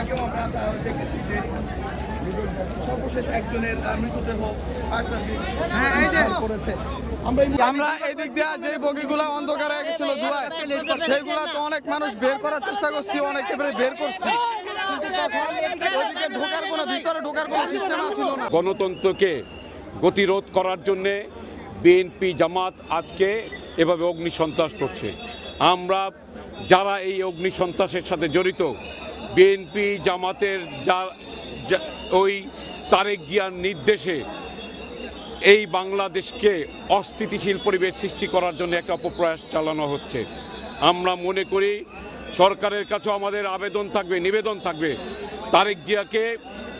আগেও আমরা দেখেছি যে সর্বশেষ একজনের মৃতদেহ সার্ভিস করেছে। আমরা এদিক দিয়ে যে বগিগুলা অন্ধকার হয়ে গেছিল ধোঁয়ায় সেইগুলা তো অনেক মানুষ বের করার চেষ্টা করছি অনেকে বের করছি। ঢোকার কোনো ভিতরে ঢোকার কোনো সিস্টেম ছিল না। গণতন্ত্রকে গতিরোধ করার জন্যে বিএনপি জামাত আজকে এভাবে অগ্নিসন্ত্রাস করছে। আমরা যারা এই অগ্নিসন্ত্রাসের সাথে জড়িত বিএনপি জামাতের যা, ওই তারেক জিয়ার নির্দেশে এই বাংলাদেশকে অস্থিতিশীল পরিবেশ সৃষ্টি করার জন্য একটা অপপ্রয়াস চালানো হচ্ছে। আমরা মনে করি সরকারের কাছেও আমাদের আবেদন থাকবে, নিবেদন থাকবে। তারেক জিয়াকে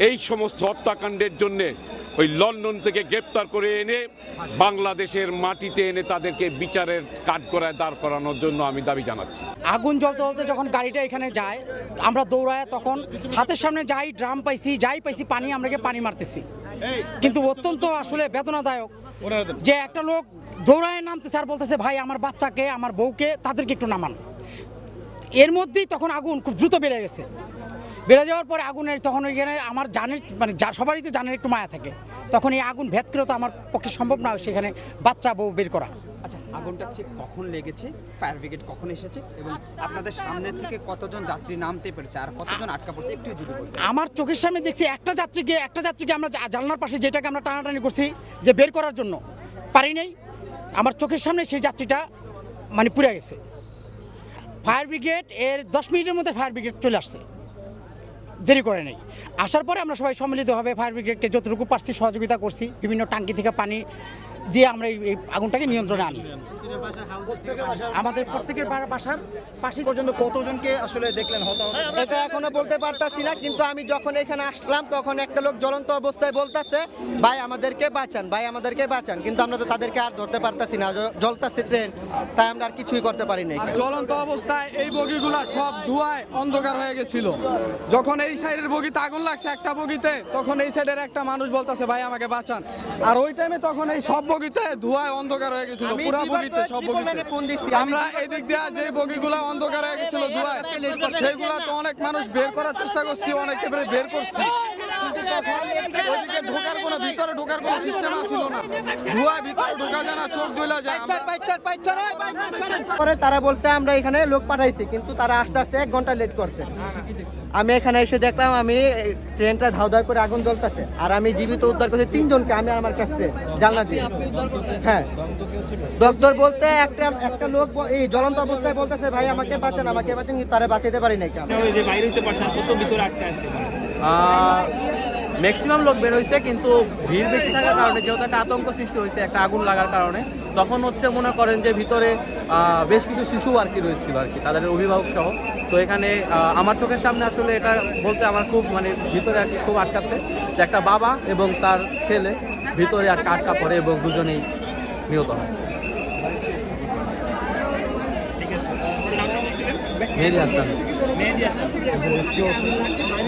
এই সমস্ত হত্যাকাণ্ডের জন্যে ওই লন্ডন থেকে গ্রেপ্তার করে এনে বাংলাদেশের মাটিতে এনে তাদেরকে বিচারের কাঠগড়ায় দাঁড় করানোর জন্য আমি দাবি জানাচ্ছি। আগুন জ্বলতে জ্বলতে যখন গাড়িটা এখানে যায়, আমরা দৌড়ায় তখন হাতের সামনে যাই ড্রাম পাইছি, যাই পাইছি পানি আমরাকে পানি মারতেছি। কিন্তু অত্যন্ত আসলে বেদনাদায়ক যে একটা লোক দৌড়ায় নামতেছে আর বলতেছে, ভাই, আমার বাচ্চাকে, আমার বউকে তাদেরকে একটু নামান। এর মধ্যেই তখন আগুন খুব দ্রুত বেড়ে গেছে। বেড়ে যাওয়ার পরে আগুনের তখন ওইখানে আমার জানের মানে যা সবারই তো জানের একটু মায়া থাকে। তখন এই আগুন ভেদ করে তো আমার পক্ষে সম্ভব না সেখানে বাচ্চা বউ বের করা। আচ্ছা আগুনটা ঠিক কখন লেগেছে? ফায়ার ব্রিগেড কখন এসেছে? এবং আপনাদের সামনে থেকে কতজন যাত্রী নামতে পেরেছে? আর কতজন আটকা পড়ছে? একটু যদি আমার চোখের সামনে দেখছি একটা যাত্রীকে একটা যাত্রীকে আমরা জানলার পাশে যেটাকে আমরা টানাটানি করছি যে বের করার জন্য। পারি নাই। আমার চোখের সামনে সেই যাত্রীটা মানে পুড়ে গেছে। ফায়ার ব্রিগেড এর দশ মিনিটের মধ্যে ফায়ার ব্রিগেড চলে আসছে। দেরি করে নেই। আসার পরে আমরা সবাই সম্মিলিতভাবে ফায়ার ব্রিগেডকে যতটুকু পারছি সহযোগিতা করছি। বিভিন্ন টাঙ্কি থেকে পানি দিয়ে আমরা এই আগুনটাকে নিয়ন্ত্রণে আনি। আমাদের প্রত্যেকের বাসার পাশে পর্যন্ত কতজনকে আসলে দেখলেন হতাহত? এটা এখনও বলতে পারতাছি না কিন্তু আমি যখন এখানে আসলাম তখন একটা লোক জ্বলন্ত অবস্থায় বলতাছে ভাই আমাদেরকে বাঁচান ভাই আমাদেরকে বাঁচান। কিন্তু আমরা তো তাদেরকে আর ধরতে পারতাছি না জ্বলতাছে ট্রেন তাই আমরা আর কিছুই করতে পারি নাই। আর জ্বলন্ত অবস্থায় এই বগিগুলা সব ধোঁয়ায় অন্ধকার হয়ে গেছিল। যখন এই সাইডের বগিতে আগুন লাগছে একটা বগিতে তখন এই সাইডের একটা মানুষ বলতেছে ভাই আমাকে বাঁচান। আর ওই টাইমে তখন এই সব বগিতে ধোঁয়ায় অন্ধকার হয়ে গেছিল পুরা বগিতে সব বগিতে। আমরা এই দিক দিয়ে যে বগিগুলা অন্ধকার হয়ে গেছিল ধোঁয়ায় সেইগুলা তো অনেক মানুষ বের করার চেষ্টা করছি অনেকে বের করছি ওইদিকে ঢোকার কোনো ভিতরে ঢোকার কোনো সিস্টেম ছিল না। ধোঁয়ায় ভিতরে ঢোকা যায় না চোখ জ্বলা যায়। পরে তারা বলছে আমরা এখানে লোক পাঠাইছি কিন্তু তারা আস্তে আস্তে এক ঘণ্টা লেট করছে। আমি এখানে এসে দেখলাম আমি ট্রেনটা ধাও ধাও করে আগুন জ্বলতেছে। আর আমি জীবিত উদ্ধার করছি তিনজনকে আমি আমার কাছে জানলা দিয়ে। হ্যাঁ। ডক্টর বলতে একটা একটা লোক এই জ্বলন্ত অবস্থায় বলতেছে ভাই আমাকে বাঁচান আমাকে বাঁচান তারা বাঁচাতে পারি নাই কেন? ওই যে বাইরে ভিতরে আটকে আছে। ম্যাক্সিমাম লোক বের হয়েছে কিন্তু ভিড় বেশি থাকার কারণে যেহেতু একটা আতঙ্ক সৃষ্টি হয়েছে একটা আগুন লাগার কারণে তখন হচ্ছে মনে করেন যে ভিতরে বেশ কিছু শিশু আর কি রয়েছিল আর কি তাদের অভিভাবক সহ। তো এখানে আমার চোখের সামনে আসলে এটা বলতে আমার খুব মানে ভিতরে আর কি খুব আটকাচ্ছে যে একটা বাবা এবং তার ছেলে ভিতরে আর আটকা পড়ে এবং দুজনেই নিহত হয়। মেহেদি হাসান।